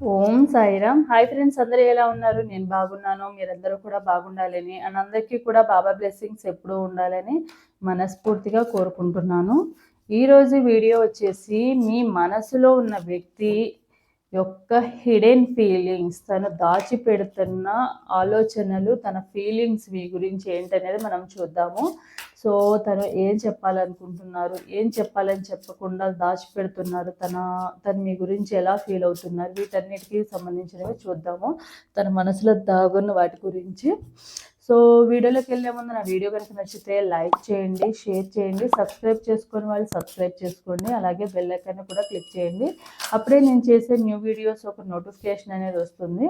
ఓం Sairam. Hi friends అందరూ ఎలా ఉన్నారు? నేను బాగున్నాను. మీరందరూ కూడా బాగుండాలని అండ్ అందరికీ కూడా బాబా బ్లెస్సింగ్స్ ఎప్పుడూ ఉండాలని మనస్ఫూర్తిగా కోరుకుంటున్నాను. ఈరోజు వీడియో వచ్చేసి మీ మనసులో ఉన్న వ్యక్తి యొక్క హిడెన్ ఫీలింగ్స్ తను దాచిపెడుతున్న ఆలోచనలు తన ఫీలింగ్స్ మీ గురించి ఏంటనేది మనం చూద్దాము. సో తను ఏం చెప్పాలనుకుంటున్నారు? ఏం చెప్పాలని చెప్పకుండా దాచిపెడుతున్నారు? తన తను మీ గురించి ఎలా ఫీల్ అవుతున్నారు? వీటన్నిటికీ సంబంధించినవి చూద్దాము. తన మనసులో దాగున్న వాటి గురించి. సో వీడియోలోకి వెళ్ళే ముందు నా వీడియో కనుక నచ్చితే లైక్ చేయండి షేర్ చేయండి సబ్స్క్రైబ్ చేసుకొని వాళ్ళు సబ్స్క్రైబ్ చేసుకోండి. అలాగే బెల్ ఐకాన్ కూడా క్లిక్ చేయండి. అప్పుడే నేను చేసే న్యూ వీడియోస్ ఒక నోటిఫికేషన్ అనేది వస్తుంది.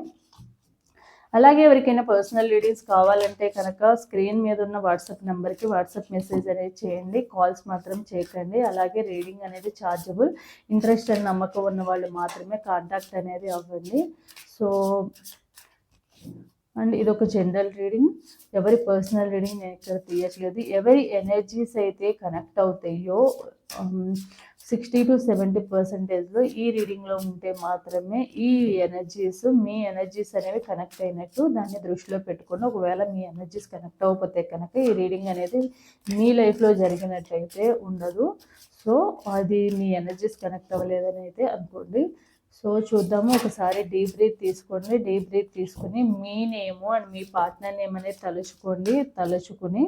అలాగే ఎవరికైనా పర్సనల్ రీడింగ్స్ కావాలంటే కనుక స్క్రీన్ మీద ఉన్న వాట్సాప్ నెంబర్కి వాట్సాప్ మెసేజ్ అనేది చేయండి. కాల్స్ మాత్రం చేయకండి. అలాగే రీడింగ్ అనేది ఛార్జబుల్ ఇంట్రెస్ట్ అని నమ్మకం ఉన్న వాళ్ళు మాత్రమే కాంటాక్ట్ అనేది అవ్వండి. సో అండ్ ఇది ఒక జనరల్ రీడింగ్ ఎవరి పర్సనల్ రీడింగ్ నేను ఇక్కడ తీయట్లేదు. ఎవరి ఎనర్జీస్ అయితే కనెక్ట్ అవుతాయో um, సిక్స్టీ టు సెవెంటీ పర్సెంటేజ్లో ఈ రీడింగ్లో ఉంటే మాత్రమే ఈ ఎనర్జీస్ మీ ఎనర్జీస్ అనేవి కనెక్ట్ అయినట్టు దాన్ని దృష్టిలో పెట్టుకుని ఒకవేళ మీ ఎనర్జీస్ కనెక్ట్ అవ్వకపోతే కనుక ఈ రీడింగ్ అనేది మీ లైఫ్లో జరిగినట్లయితే ఉండదు. సో అది మీ ఎనర్జీస్ కనెక్ట్ అవ్వలేదని అయితే అనుకోండి. సో చూద్దాము. ఒకసారి డీప్ బ్రీత్ తీసుకోండి. డీప్ బ్రీత్ తీసుకుని మీ నేము అండ్ మీ పార్ట్నర్ నేమ్ అనేది తలుచుకోండి. తలుచుకుని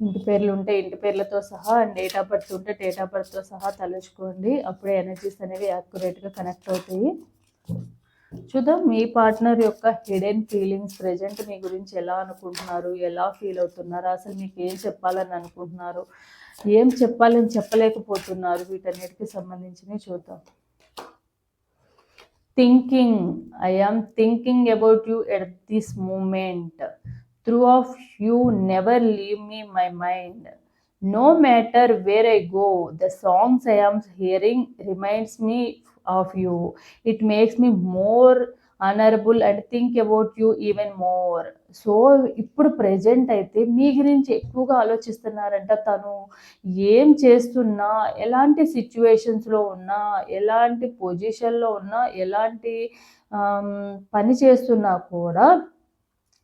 ఇంటి పేర్లు ఉంటే ఇంటి పేర్లతో సహా అండ్ డేట్ ఆఫ్ బర్త్ ఉంటే డేట్ ఆఫ్ బర్త్తో సహా తలుచుకోండి. అప్పుడే ఎనర్జీస్ అనేవి యాక్యురేట్గా కనెక్ట్ అవుతాయి. చూద్దాం మీ పార్ట్నర్ యొక్క హిడెన్ ఫీలింగ్స్ ప్రజెంట్ మీ గురించి ఎలా అనుకుంటున్నారు? ఎలా ఫీల్ అవుతున్నారు? అసలు మీకు ఏం చెప్పాలని అనుకుంటున్నారు? ఏం చెప్పాలని చెప్పలేకపోతున్నారు? వీటన్నిటికి సంబంధించినవి చూద్దాం. Thinking I am thinking about you at this moment through of you never leave me my mind no matter where I go the songs I am hearing reminds me of you it makes me more honourable and think about you even more so ఇప్పుడు present అయితే మీ గురించి ఎక్కువగా ఆలోచిస్తున్నారంట తను. ఏం చేస్తున్నా ఎలాంటి సిచ్యువేషన్స్లో ఉన్నా ఎలాంటి పొజిషన్లో ఉన్నా ఎలాంటి పని చేస్తున్నా కూడా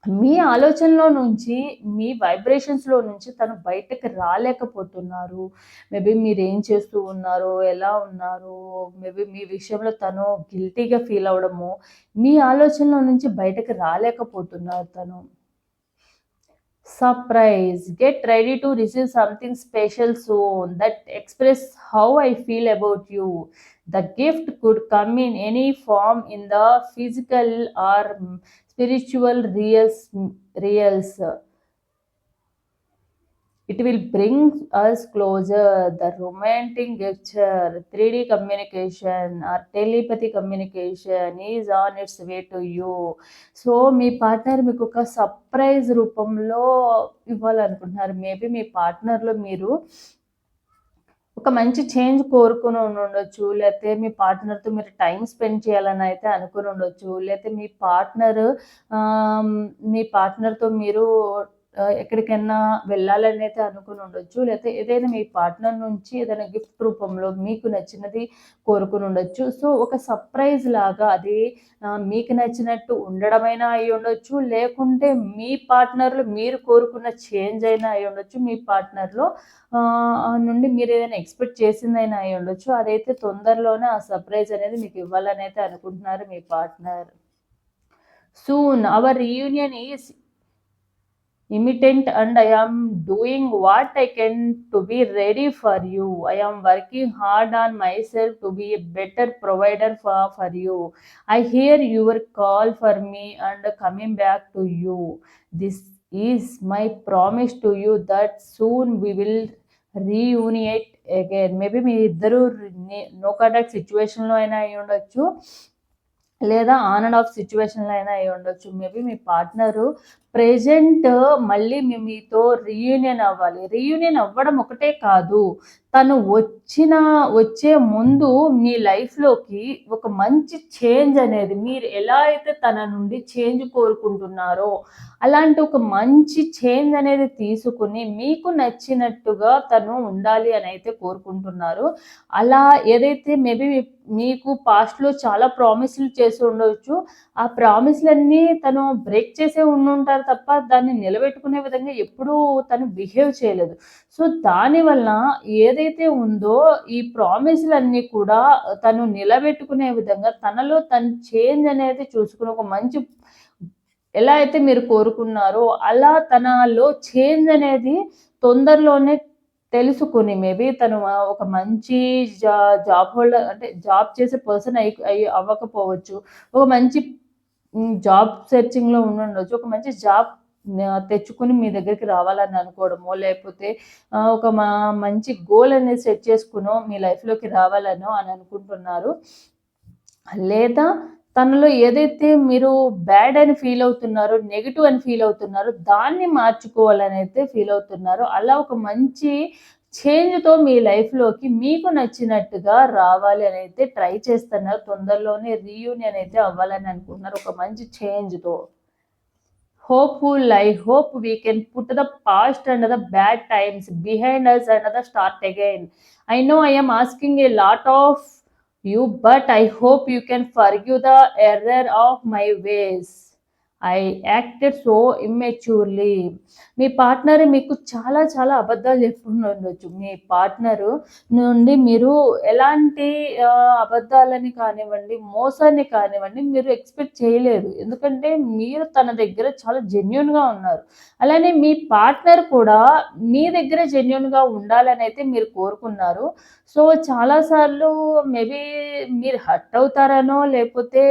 మీ ఆలోచనలో నుంచి మీ వైబ్రేషన్స్లో నుంచి తను బయటకు రాలేకపోతున్నారు. మేబీ మీరు ఏం చేస్తూ ఉన్నారు ఎలా ఉన్నారు మేబీ మీ విషయంలో తను గిల్టీగా ఫీల్ అవడము మీ ఆలోచనలో నుంచి బయటకు రాలేకపోతున్నారు తను. Surprise get ready to receive something special soon that express how I feel about you the gift could come in any form in the physical or spiritual realms realms it will bring us closer the romantic gesture three D communication or telepathy communication is on its way to you so me partner మీకు ఒక surprise రూపంలో ఇవ్వాలనుకుంటున్నారు. Maybe మీ పార్ట్నర్లో మీరు ఒక మంచి change కోరుకుని ఉండొచ్చు లేకపోతే మీ పార్ట్నర్తో మీరు టైం స్పెండ్ చేయాలని అయితే అనుకుని ఉండొచ్చు లేకపోతే మీ పార్ట్నర్ మీ పార్ట్నర్తో మీరు ఎక్కడికైనా వెళ్ళాలని అయితే అనుకుని ఉండొచ్చు. లేకపోతే ఏదైనా మీ పార్ట్నర్ నుంచి ఏదైనా గిఫ్ట్ రూపంలో మీకు నచ్చినది కోరుకుని ఉండొచ్చు. సో ఒక సర్ప్రైజ్ లాగా అది మీకు నచ్చినట్టు ఉండడమైనా అయి ఉండొచ్చు. లేకుంటే మీ పార్ట్నర్లు మీరు కోరుకున్న చేంజ్ అయినా అయి ఉండొచ్చు. మీ పార్ట్నర్లో నుండి మీరు ఏదైనా ఎక్స్పెక్ట్ చేసిందైనా అయి ఉండొచ్చు. అదైతే తొందరలోనే ఆ సర్ప్రైజ్ అనేది మీకు ఇవ్వాలని అయితే అనుకుంటున్నారు మీ partner. Soon our reunion is imminent and I am doing what I can to be ready for you I am working hard on my self to be better provider for for you I hear your call for me and coming back to you this is my promise to you that soon we will reunite again maybe మీ ఇద్దరు no contact సిచ్యువేషన్లో అయినా అయి ఉండొచ్చు. లేదా on and of సిచ్యువేషన్లో అయినా అయి ఉండొచ్చు. మేబీ మీ పార్ట్నరు ప్రెజెంట్ మళ్ళీ మేము మీతో రీయూనియన్ అవ్వాలి. రీయూనియన్ అవ్వడం ఒకటే కాదు. తను వచ్చిన వచ్చే ముందు మీ లైఫ్లోకి ఒక మంచి చేంజ్ అనేది మీరు ఎలా అయితే తన నుండి చేంజ్ కోరుకుంటున్నారో అలాంటి ఒక మంచి చేంజ్ అనేది తీసుకుని మీకు నచ్చినట్టుగా తను ఉండాలి అని అయితే కోరుకుంటున్నారు. అలా ఏదైతే మేబీ మీకు పాస్ట్లో చాలా ప్రామిస్లు చేసి ఉండవచ్చు ఆ ప్రామిస్లన్నీ తను బ్రేక్ చేసే ఉండుంటారు తప్ప దాన్ని నిలబెట్టుకునే విధంగా ఎప్పుడూ తను బిహేవ్ చేయలేదు. సో దానివల్ల ఏదైతే ఉందో ఈ ప్రామిస్లన్నీ కూడా తను నిలబెట్టుకునే విధంగా తనలో తను చేంజ్ అనేది చూసుకుని ఒక మంచి ఎలా అయితే మీరు కోరుకున్నారో అలా తనలో చేంజ్ అనేది తొందరలోనే తెలుసుకుని మేబీ తను ఒక మంచి జా జాబ్ హోల్డర్ అంటే జాబ్ చేసే పర్సన్ అయి అయి అవ్వకపోవచ్చు. ఒక మంచి జాబ్ సెర్చింగ్లో ఉండొచ్చు ఒక మంచి జాబ్ తెచ్చుకుని మీ దగ్గరికి రావాలని అనుకోవడమో లేకపోతే ఒక మా మంచి గోల్ అనేది సెట్ చేసుకునో మీ లైఫ్లోకి రావాలనో అని అనుకుంటున్నారు. లేదా తనలో ఏదైతే మీరు బ్యాడ్ అని ఫీల్ అవుతున్నారో నెగిటివ్ అని ఫీల్ అవుతున్నారో దాన్ని మార్చుకోవాలని అయితే ఫీల్ అవుతున్నారో అలా ఒక మంచి చేంజ్తో మీ లైఫ్లోకి మీకు నచ్చినట్టుగా రావాలి అని అయితే ట్రై చేస్తున్నారు. తొందరలోనే రీయూనియన్ అయితే అవ్వాలని అనుకుంటున్నారు. ఒక మంచి change చేంజ్తో hopeful I hope we can put the past and the bad times behind us and the start again I know I am asking a lot of you but I hope you can forgive the error of my ways I acted so immaturely me partner మీకు చాలా చాలా అబద్ధాలు చెప్పుకుని ఉండొచ్చు. మీ partner నుండి మీరు ఎలాంటి అబద్ధాలని కానివ్వండి మోసాన్ని కానివ్వండి మీరు ఎక్స్పెక్ట్ చేయలేదు. ఎందుకంటే మీరు తన దగ్గర చాలా జెన్యున్గా ఉన్నారు. అలానే మీ పార్ట్నర్ కూడా మీ దగ్గర జెన్యున్గా ఉండాలని అయితే మీరు కోరుకున్నారు. సో చాలాసార్లు మేబీ మీరు హర్ట్ అవుతారనో లేకపోతే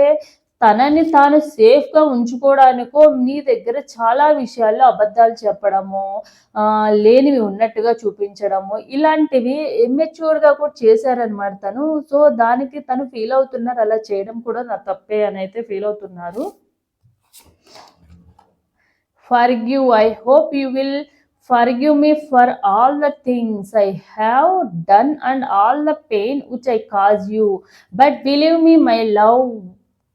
తనని తాను సేఫ్గా ఉంచుకోవడానికో మీ దగ్గర చాలా విషయాల్లో అబద్ధాలు చెప్పడము లేనివి ఉన్నట్టుగా చూపించడము ఇలాంటివి ఎమ్మెచ్యూర్గా కూడా చేశారనమాట తను సో దానికి తను ఫీల్ అవుతున్నారు అలా చేయడం కూడా నా తప్పే అని అయితే ఫీల్ అవుతున్నారు forgive I hope you will forgive me for all the things I have done and all the pain which I caused you. But believe me, my love,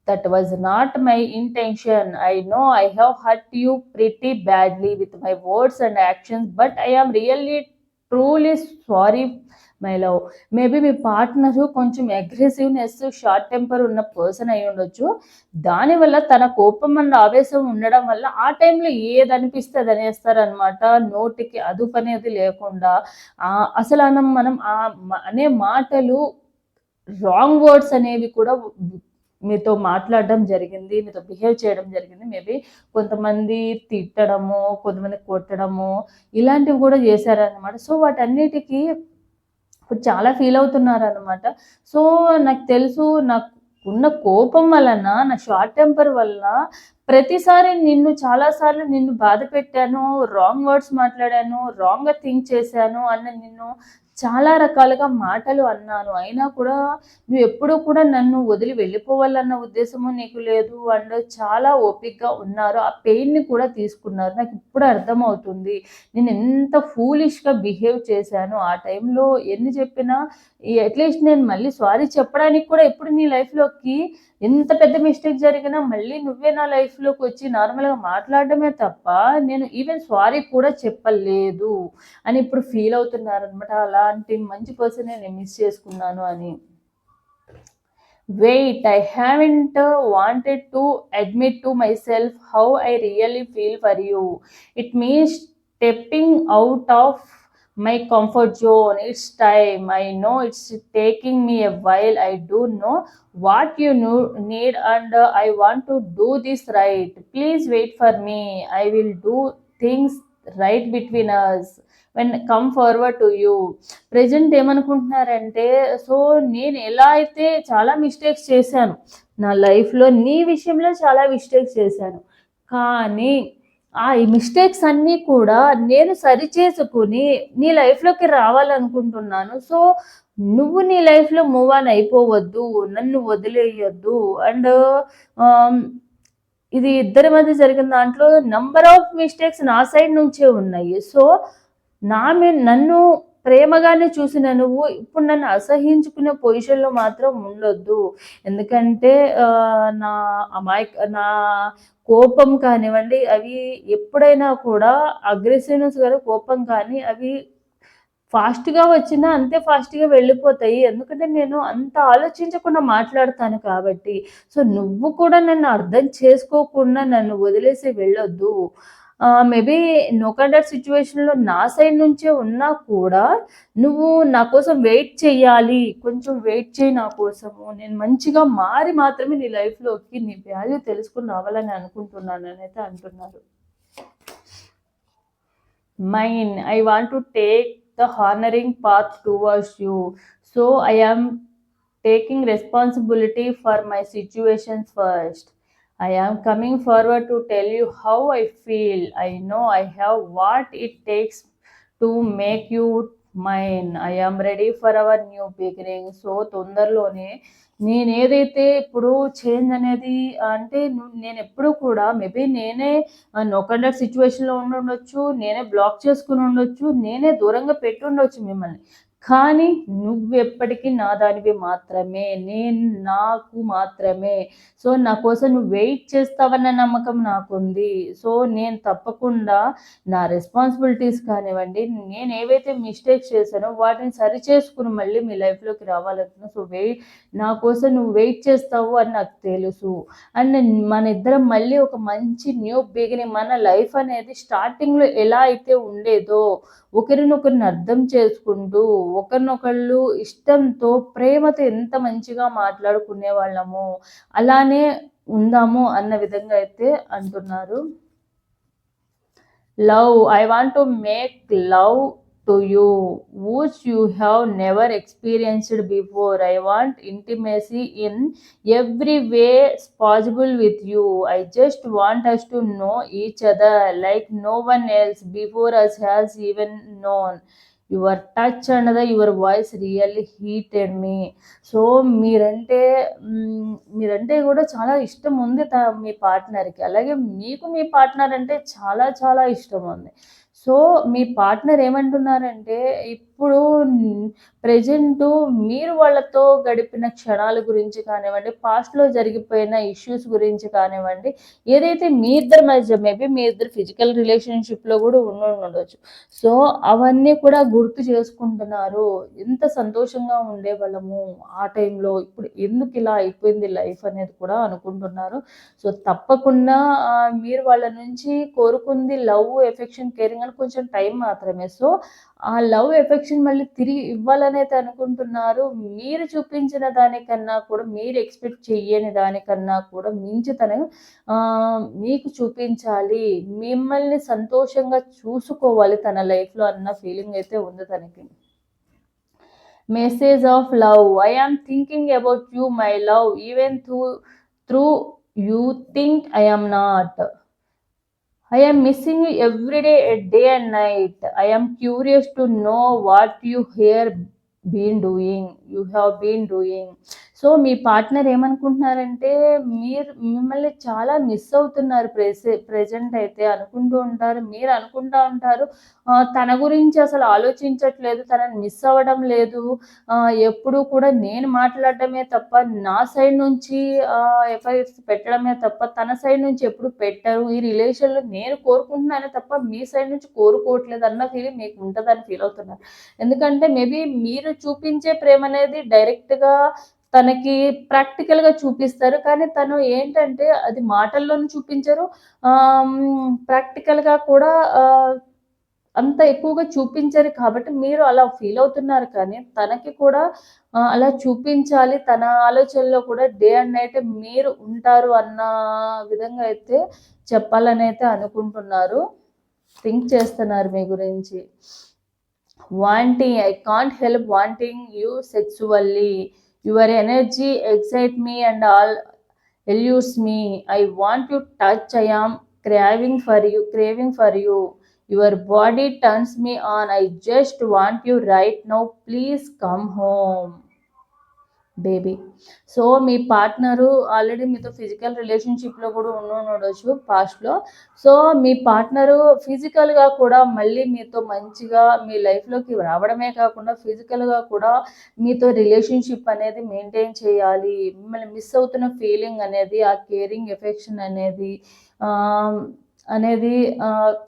that was not my intention. I know I have hurt you pretty badly with my words and actions, but I am really truly sorry my love maybe me partner కొంచెం aggressiveness short temper ఉన్న person అయి ఉండొచ్చు. దానివల్ల తన కోపం అన్న ఆవేశం ఉండడం వల్ల ఆ టైంలో ఏది అనిపిస్తే అది అనేస్తారనమాట నోటికి అదుపు అనేది లేకుండా. అసలు మనం ఆ అనే మాటలు రాంగ్ వర్డ్స్ అనేవి కూడా మీతో మాట్లాడడం జరిగింది మీతో బిహేవ్ చేయడం జరిగింది. మేబీ కొంతమంది తిట్టడము కొంతమంది కొట్టడము ఇలాంటివి కూడా చేశారనమాట సో వాటన్నిటికీ చాలా ఫీల్ అవుతున్నారనమాట సో నాకు తెలుసు నాకు ఉన్న కోపం వలన నా షార్ట్ టెంపర్ వలన ప్రతిసారి నిన్ను చాలాసార్లు నిన్ను బాధ పెట్టాను రాంగ్ వర్డ్స్ మాట్లాడాను రాంగ్గా థింక్ చేశాను అన్న నిన్ను చాలా రకాలుగా మాటలు అన్నాను. అయినా కూడా నువ్వు ఎప్పుడూ కూడా నన్ను వదిలి వెళ్ళిపోవాలన్న ఉద్దేశము నీకు లేదు. అండ్ చాలా ఓపిక్గా ఉన్నారు. ఆ పెయిన్ని కూడా తీసుకున్నారు. నాకు ఇప్పుడు అర్థమవుతుంది. నేను ఎంత ఫూలిష్గా బిహేవ్ చేశాను. ఆ టైంలో ఎన్ని చెప్పినా అట్లీస్ట్ నేను మళ్ళీ సారీ చెప్పడానికి కూడా ఎప్పుడు నీ లైఫ్లోకి ఎంత పెద్ద మిస్టేక్ జరిగినా మళ్ళీ నువ్వే నా లైఫ్లోకి వచ్చి నార్మల్గా మాట్లాడడమే తప్ప నేను ఈవెన్ సారీ కూడా చెప్పలేదు అని ఇప్పుడు ఫీల్ అవుతున్నారనమాట అలాంటి మంచి పర్సన్ నేను మిస్ చేసుకున్నాను అని. Wait I haven't wanted to admit to my self how I really feel for you it means stepping out of my comfort zone it's time I know it's taking me a while I don't know what you need and I want to do this right please wait for me I will do things right between us when come forward to you present ఏమనుకుంటున్నారంటే so నేను ఎలా అయితే చాలా mistakes చేశాను నా లైఫ్లో నీ విషయంలో చాలా మిస్టేక్స్ చేశాను కానీ ఆ మిస్టేక్స్ అన్నీ కూడా నేను సరిచేసుకుని నీ లైఫ్లోకి రావాలనుకుంటున్నాను. సో నువ్వు నీ లైఫ్లో మూవ్ ఆన్ అయిపోవద్దు నన్ను వదిలేయొద్దు. అండ్ ఇది ఇద్దరి మధ్య జరిగిన దాంట్లో నంబర్ ఆఫ్ మిస్టేక్స్ నా సైడ్ నుంచే ఉన్నాయి. సో నా మీ నన్ను ప్రేమగానే చూసిన నువ్వు ఇప్పుడు నన్ను అసహించుకునే పొజిషన్లో మాత్రం ఉండొద్దు. ఎందుకంటే నా అమాయక నా కోపం కానివ్వండి అవి ఎప్పుడైనా కూడా అగ్రెసివ్నెస్ కానీ కోపం కానీ అవి ఫాస్ట్గా వచ్చినా అంతే ఫాస్ట్గా వెళ్ళిపోతాయి. ఎందుకంటే నేను అంత ఆలోచించకుండా మాట్లాడతాను కాబట్టి. సో నువ్వు కూడా నన్ను అర్థం చేసుకోకుండా నన్ను వదిలేసి వెళ్ళొద్దు. మేబీ నో కండక్ట్ సిచ్యువేషన్లో నా సైడ్ నుంచే ఉన్నా కూడా నువ్వు నా కోసం వెయిట్ చేయాలి కొంచెం వెయిట్ చేయి నా కోసము. నేను మంచిగా మారి మాత్రమే నీ లైఫ్లోకి నీ వాల్యూ తెలుసుకుని రావాలని అనుకుంటున్నాను అని అయితే అంటున్నారు. Mine I want to take the honouring path towards you so I am taking responsibility for my situations first I am coming forward to tell you how I feel. I know I have what it takes to make you mine I am ready for our new beginning so తొందరలోనే నేను ఏదైతే ఇప్పుడు change అనేది అంటే నేను ఎప్పుడు కూడా maybe నేనే నో సిచ్యువేషన్లో ఉండి ఉండొచ్చు నేనే బ్లాక్ చేసుకుని ఉండొచ్చు నేనే దూరంగా పెట్టి ఉండొచ్చు మిమ్మల్ని. కానీ నువ్వెప్పటికీ నా దానివి మాత్రమే నేను నాకు మాత్రమే. సో నా కోసం నువ్వు వెయిట్ చేస్తావన్న నమ్మకం నాకుంది. సో నేను తప్పకుండా నా రెస్పాన్సిబిలిటీస్ కానివ్వండి నేను ఏవైతే మిస్టేక్స్ చేశానో వాటిని సరి చేసుకుని మళ్ళీ మీ లైఫ్లోకి రావాలనుకున్నా సో వెయిట్ నా కోసం నువ్వు వెయిట్ చేస్తావు అని నాకు తెలుసు. అండ్ మన ఇద్దరం మళ్ళీ ఒక మంచి న్యూ బిగినింగ్ మన లైఫ్ అనేది స్టార్టింగ్లో ఎలా అయితే ఉండేదో ఒకరినొకరిని అర్థం చేసుకుంటూ ఒకరినొకళ్ళు ఇష్టంతో ప్రేమతో ఎంత మంచిగా మాట్లాడుకునే వాళ్ళము అలానే ఉందాము అన్న విధంగా అయితే అంటున్నారు. Love I want to make love to you such you have never experienced before I want intimacy in every way possible with you I just want us to know each other like no one else before us has even known your touch and your voice really heated me so మీరంటే మీరంటే కూడా చాలా ఇష్టం ఉంది మీ పార్ట్నర్కి అలాగే మీకు మీ partner అంటే చాలా చాలా ఇష్టం ఉంది. సో మీ పార్ట్నర్ ఏమంటున్నారంటే ఇప్పుడు ప్రజెంట్ మీరు వాళ్ళతో గడిపిన క్షణాల గురించి కానివ్వండి పాస్ట్లో జరిగిపోయిన ఇష్యూస్ గురించి కానివ్వండి ఏదైతే మీ ఇద్దరి మధ్య మేబీ మీ ఇద్దరు ఫిజికల్ రిలేషన్షిప్లో కూడా ఉండి ఉండొచ్చు. సో అవన్నీ కూడా గుర్తు చేసుకుంటున్నారు. ఎంత సంతోషంగా ఉండేవాళ్ళము ఆ టైంలో ఇప్పుడు ఎందుకు ఇలా అయిపోయింది లైఫ్ అనేది కూడా అనుకుంటున్నారు. సో తప్పకుండా మీరు వాళ్ళ నుంచి కోరుకుంది లవ్ ఎఫెక్షన్ కేరింగ్ అని కొంచెం టైం మాత్రమే. సో ఆ లవ్ ఎఫెక్షన్ మళ్ళీ తిరిగి ఇవ్వాలనేది అనుకుంటున్నారు. మీరు చూపించిన దానికన్నా కూడా మీరు ఎక్స్పెక్ట్ చెయ్యని దానికన్నా కూడా మించి తను మీకు చూపించాలి. మిమ్మల్ని సంతోషంగా చూసుకోవాలి తన లైఫ్లో అన్న ఫీలింగ్ అయితే ఉంది తనకి. Message of love. I am thinking about you my love. Even through through you think I am not. I am missing you every day, day and night. I am curious to know what you here been doing. You have been doing. So me partner ఏమనుకుంటున్నారంటే మీరు మిమ్మల్ని చాలా miss అవుతున్నారు ప్రెసె present అయితే అనుకుంటూ ఉంటారు మీరు అనుకుంటూ ఉంటారు. తన గురించి అసలు ఆలోచించట్లేదు తనని మిస్ అవ్వడం లేదు. ఎప్పుడు కూడా నేను మాట్లాడటమే తప్ప నా సైడ్ నుంచి ఎఫ్ఐఆర్స్ పెట్టడమే తప్ప తన సైడ్ నుంచి ఎప్పుడు పెట్టరు. ఈ రిలేషన్లో నేను కోరుకుంటున్నానే తప్ప మీ సైడ్ నుంచి కోరుకోవట్లేదు అన్న ఫీలింగ్ మీకు ఉంటుందని ఫీల్ అవుతున్నారు. ఎందుకంటే మేబీ మీరు చూపించే ప్రేమ అనేది డైరెక్ట్గా తనకి ప్రాక్టికల్గా చూపిస్తారు. కానీ తను ఏంటంటే అది మాటల్లోనూ చూపించరు. ప్రాక్టికల్గా కూడా అంత ఎక్కువగా చూపించరు. కాబట్టి మీరు అలా ఫీల్ అవుతున్నారు. కానీ తనకి కూడా అలా చూపించాలి. తన ఆలోచనలో కూడా డే అండ్ నైట్ మీరు ఉంటారు అన్న విధంగా అయితే చెప్పాలని అయితే అనుకుంటున్నారు. థింక్ చేస్తున్నారు మీ గురించి. Wanting I can't help wanting you sexually Your energy excites me and all eludes me. I want to touch. I am craving for you, craving for you. Your body turns me on. I just want you right now. Please come home. Baby. So me partner already మీతో physical రిలేషన్షిప్లో కూడా ఉండి ఉండొచ్చు పాస్ట్లో. So మీ partner ఫిజికల్గా కూడా మళ్ళీ మీతో మంచిగా మీ లైఫ్లోకి రావడమే కాకుండా ఫిజికల్గా కూడా మీతో రిలేషన్షిప్ అనేది మెయింటైన్ చేయాలి. మిమ్మల్ని మిస్ అవుతున్న ఫీలింగ్ అనేది ఆ కేరింగ్ ఎఫెక్షన్ అనేది అనేది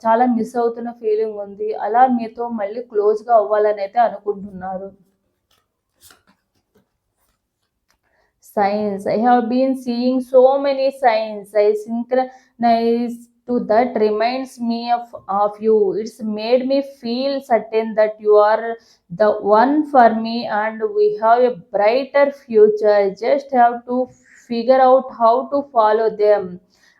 చాలా మిస్ అవుతున్న ఫీలింగ్ ఉంది. అలా మీతో మళ్ళీ క్లోజ్గా అవ్వాలని అయితే అనుకుంటున్నారు. Signs. I have been seeing so many signs. I synchronize to that reminds me of, of you. It's made me feel certain that you are the one for me and we have a brighter future. I just have to figure out how to follow them.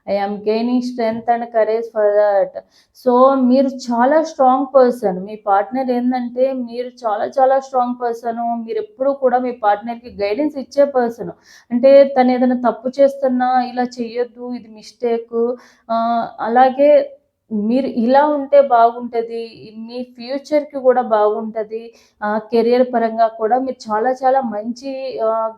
I gaining strength and courage for that so మీరు చాలా strong person మీ partner ఏంటంటే మీరు చాలా చాలా strong person మీరు ఎప్పుడూ కూడా మీ పార్ట్నర్కి guidance ఇచ్చే పర్సన్ అంటే తను ఏదైనా తప్పు చేస్తున్నా ఇలా చెయ్యొద్దు ఇది మిస్టేక్ అలాగే మీరు ఇలా ఉంటే బాగుంటుంది మీ ఫ్యూచర్కి కూడా బాగుంటుంది కెరియర్ పరంగా కూడా మీరు చాలా చాలా మంచి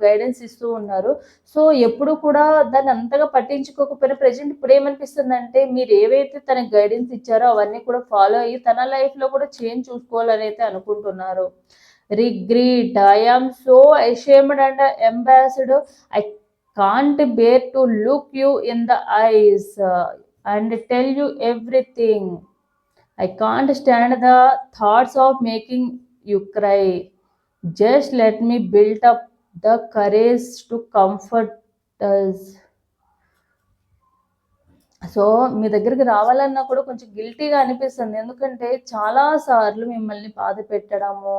గైడెన్స్ ఇస్తూ ఉన్నారు. సో ఎప్పుడు కూడా దాన్ని అంతగా పట్టించుకోకపోయినా ప్రజెంట్ ఇప్పుడు ఏమనిపిస్తుంది అంటే మీరు ఏవైతే తనకి గైడెన్స్ ఇచ్చారో అవన్నీ కూడా ఫాలో అయ్యి తన లైఫ్లో కూడా చేంజ్ చూసుకోవాలని అయితే అనుకుంటున్నారు. Regret I so ashamed and embarrassed I can't bear to look you in the eyes and tell you everything. I can't stand the thoughts of making you cry. Just let me build up the courage to comfort us. So మీ దగ్గరికి రావాలన్నా కూడా కొంచెం గిల్టీగా అనిపిస్తుంది ఎందుకంటే చాలా సార్లు మిమ్మల్ని బాధ పెట్టడము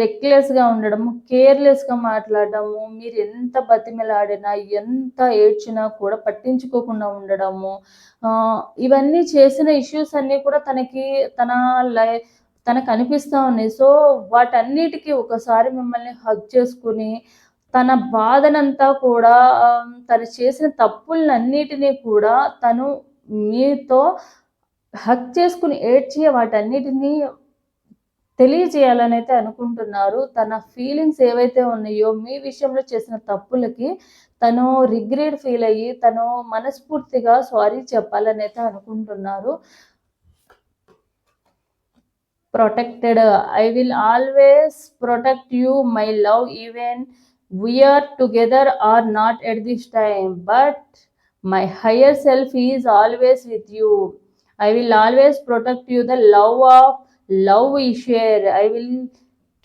రెక్లెస్గా ఉండడము కేర్లెస్గా మాట్లాడడము మీరు ఎంత బతిమిలాడినా ఎంత ఏడ్చినా కూడా పట్టించుకోకుండా ఉండడము ఇవన్నీ చేసిన ఇష్యూస్ అన్నీ కూడా తనకి తన లై తనకు అనిపిస్తూ ఉన్నాయి. సో వాటన్నిటికీ ఒకసారి మిమ్మల్ని హగ్ చేసుకుని తన బాధనంతా కూడా తను చేసిన తప్పులన్నిటినీ కూడా తను మీతో హక్ చేసుకుని ఏడ్చి వాటన్నిటినీ తెలియజేయాలనైతే అనుకుంటున్నారు. తన ఫీలింగ్స్ ఏవైతే ఉన్నాయో మీ విషయంలో చేసిన తప్పులకి తను రిగ్రెట్ ఫీల్ అయ్యి తను మనస్ఫూర్తిగా సారీ చెప్పాలని అయితే అనుకుంటున్నారు. Protected I will always protect you my love even we're together or not at this time but my higher self is always with you. I will always protect you the love of love we share I will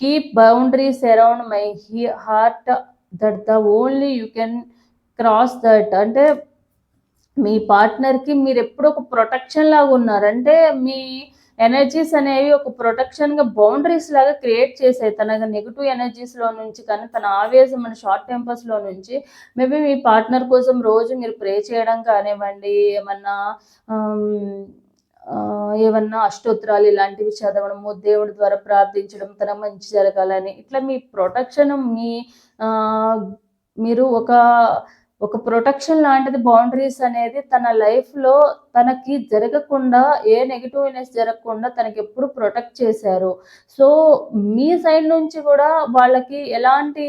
keep boundaries around my he heart that the only you can cross that అంటే మీ పార్ట్నర్కి మీరు ఎప్పుడు ఒక protection లాగా ఉన్నారు. అంటే మీ energies అనేవి ఒక ప్రొటెక్షన్గా బౌండరీస్ లాగా క్రియేట్ చేసాయి తన నెగిటివ్ ఎనర్జీస్లో నుంచి కానీ తన ఆవేశం మన షార్ట్ టెంపర్స్లో నుంచి మేబీ మీ పార్ట్నర్ కోసం రోజు మీరు ప్రే చేయడం కానివ్వండి ఏమన్నా ఏమన్నా అష్టోత్తరాలు ఇలాంటివి చదవడము దేవుడి ద్వారా ప్రార్థించడం తన మంచి జరగాలని. ఇట్లా మీ ప్రొటెక్షన్ మీ మీరు ఒక ఒక ప్రొటెక్షన్ లాంటిది బౌండరీస్ అనేది తన లైఫ్లో తనకి జరగకుండా ఏ నెగిటివ్నెస్ జరగకుండా తనకి ఎప్పుడు ప్రొటెక్ట్ చేశారు. సో మీ సైడ్ నుంచి కూడా వాళ్ళకి ఎలాంటి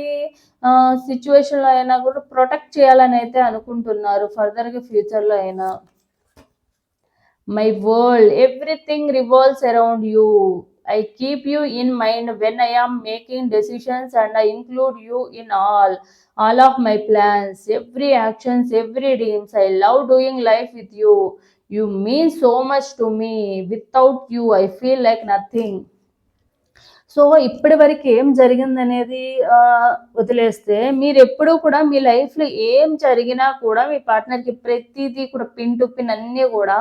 సిచ్యువేషన్లో అయినా కూడా ప్రొటెక్ట్ చేయాలని అయితే అనుకుంటున్నారు ఫర్దర్గా ఫ్యూచర్లో అయినా. My world, everything revolves around you. I keep you in mind when I am making decisions and I include you in all, all of my plans, every actions, every dreams. I love doing life with you. You mean so much to me. Without you, I feel like nothing. So ఇప్పటి వరకు ఏం జరిగిందనేది వదిలేస్తే మీరు ఎప్పుడూ కూడా మీ లైఫ్లో ఏం జరిగినా కూడా మీ పార్ట్నర్కి ప్రతిదీ కూడా పిన్ టు పిన్ అన్నీ కూడా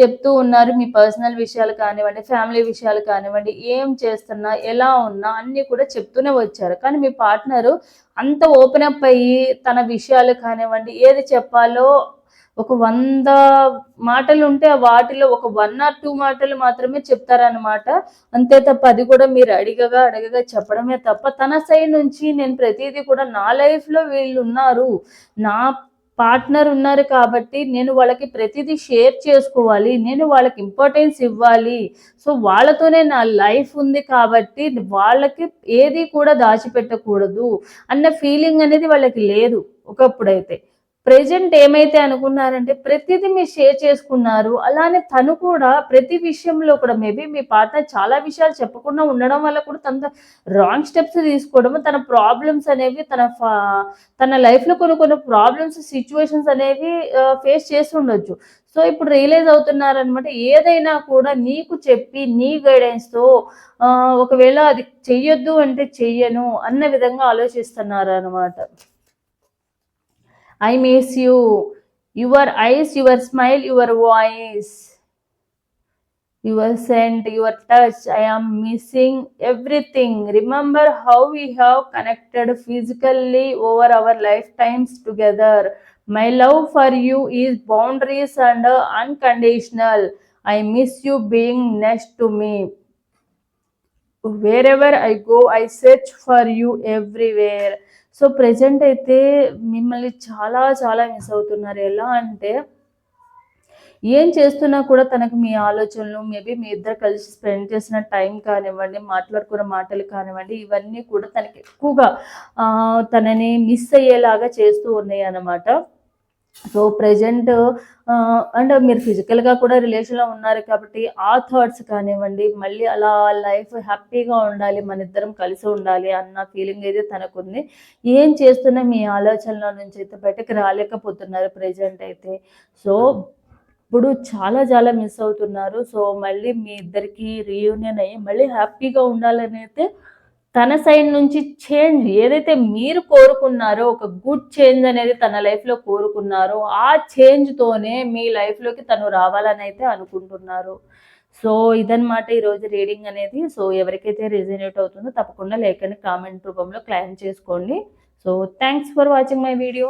చెప్తూ ఉన్నారు. మీ పర్సనల్ విషయాలు కానివ్వండి ఫ్యామిలీ విషయాలు కానివ్వండి ఏం చేస్తున్నా ఎలా ఉన్నా అన్నీ కూడా చెప్తూనే వచ్చారు. కానీ మీ పార్ట్నరు అంత ఓపెన్ అప్ అయ్యి తన విషయాలు కానివ్వండి ఏది చెప్పాలో ఒక వంద మాటలు ఉంటే వాటిలో ఒక వన్ ఆర్ టూ మాటలు మాత్రమే చెప్తారనమాట అంతే తప్ప అది కూడా మీరు అడిగగా అడగగా చెప్పడమే తప్ప తన సైడ్ నుంచి నేను ప్రతిదీ కూడా నా లైఫ్లో వీళ్ళు ఉన్నారు. నా పార్ట్నర్ ఉన్నారు కాబట్టి నేను వాళ్ళకి ప్రతిదీ షేర్ చేసుకోవాలి. నేను వాళ్ళకి ఇంపార్టెన్స్ ఇవ్వాలి. సో వాళ్ళతోనే నా లైఫ్ ఉంది కాబట్టి వాళ్ళకి ఏది కూడా దాచిపెట్టకూడదు అన్న ఫీలింగ్ అనేది వాళ్ళకి లేదు ఒకప్పుడైతే. ప్రెజెంట్ ఏమైతే అనుకున్నారంటే ప్రతిదీ మీరు షేర్ చేసుకున్నారు. అలానే తను కూడా ప్రతి విషయంలో కూడా మేబీ మీ పార్ట్నర్ చాలా విషయాలు చెప్పకుండా ఉండడం వల్ల కూడా తన రాంగ్ స్టెప్స్ తీసుకోవడము తన ప్రాబ్లమ్స్ అనేవి తన తన లైఫ్లో కొన్ని కొన్ని ప్రాబ్లమ్స్ సిచ్యువేషన్స్ అనేవి ఫేస్ చేస్తుండొచ్చు. సో ఇప్పుడు రియలైజ్ అవుతున్నారనమాట ఏదైనా కూడా నీకు చెప్పి నీ గైడెన్స్తో ఒకవేళ అది చెయ్యొద్దు అంటే చెయ్యను అన్న విధంగా ఆలోచిస్తున్నారు అనమాట I miss you. Your eyes, your smile, your voice, your scent, your touch. I am missing everything. Remember how we have connected physically over our lifetimes together. My love for you is boundaries and unconditional. I miss you being next to me. Wherever I go, I search for you everywhere. So present అయితే మిమ్మల్ని చాలా చాలా miss అవుతున్నారు. ఎలా అంటే ఏం చేస్తున్నా కూడా తనకు మీ ఆలోచనలు మేబీ మీ ఇద్దరు కలిసి స్పెండ్ చేసిన టైం కానివ్వండి మాట్లాడుకున్న మాటలు కానివ్వండి ఇవన్నీ కూడా తనకి ఎక్కువగా తనని మిస్ అయ్యేలాగా చేస్తూ ఉన్నాయి అన్నమాట. సో ప్రజెంట్ అండ్ మీరు ఫిజికల్గా కూడా రిలేషన్లో ఉన్నారు కాబట్టి ఆ థాట్స్ కానివ్వండి మళ్ళీ అలా లైఫ్ హ్యాపీగా ఉండాలి మన ఇద్దరం కలిసి ఉండాలి అన్న ఫీలింగ్ అయితే తనకుంది. ఏం చేస్తున్నా మీ ఆలోచనలో నుంచి అయితే బయటకు రాలేకపోతున్నారు ప్రజెంట్ అయితే. సో ఇప్పుడు చాలా చాలా మిస్ అవుతున్నారు. సో మళ్ళీ మీ ఇద్దరికి రీయూనియన్ అయ్యి మళ్ళీ హ్యాపీగా ఉండాలని అయితే తన సైడ్ నుంచి చేంజ్ ఏదైతే మీరు కోరుకున్నారో ఒక గుడ్ చేంజ్ అనేది తన లైఫ్లో కోరుకున్నారో ఆ చేంజ్తోనే మీ లైఫ్లోకి తను రావాలని అయితే అనుకుంటున్నారు. సో ఇదన్నమాట ఈరోజు రీడింగ్ అనేది. సో ఎవరికైతే రిజనేట్ అవుతుందో తప్పకుండా లేకని కామెంట్ రూపంలో క్లైమ్ చేసుకోండి. So thanks for watching my video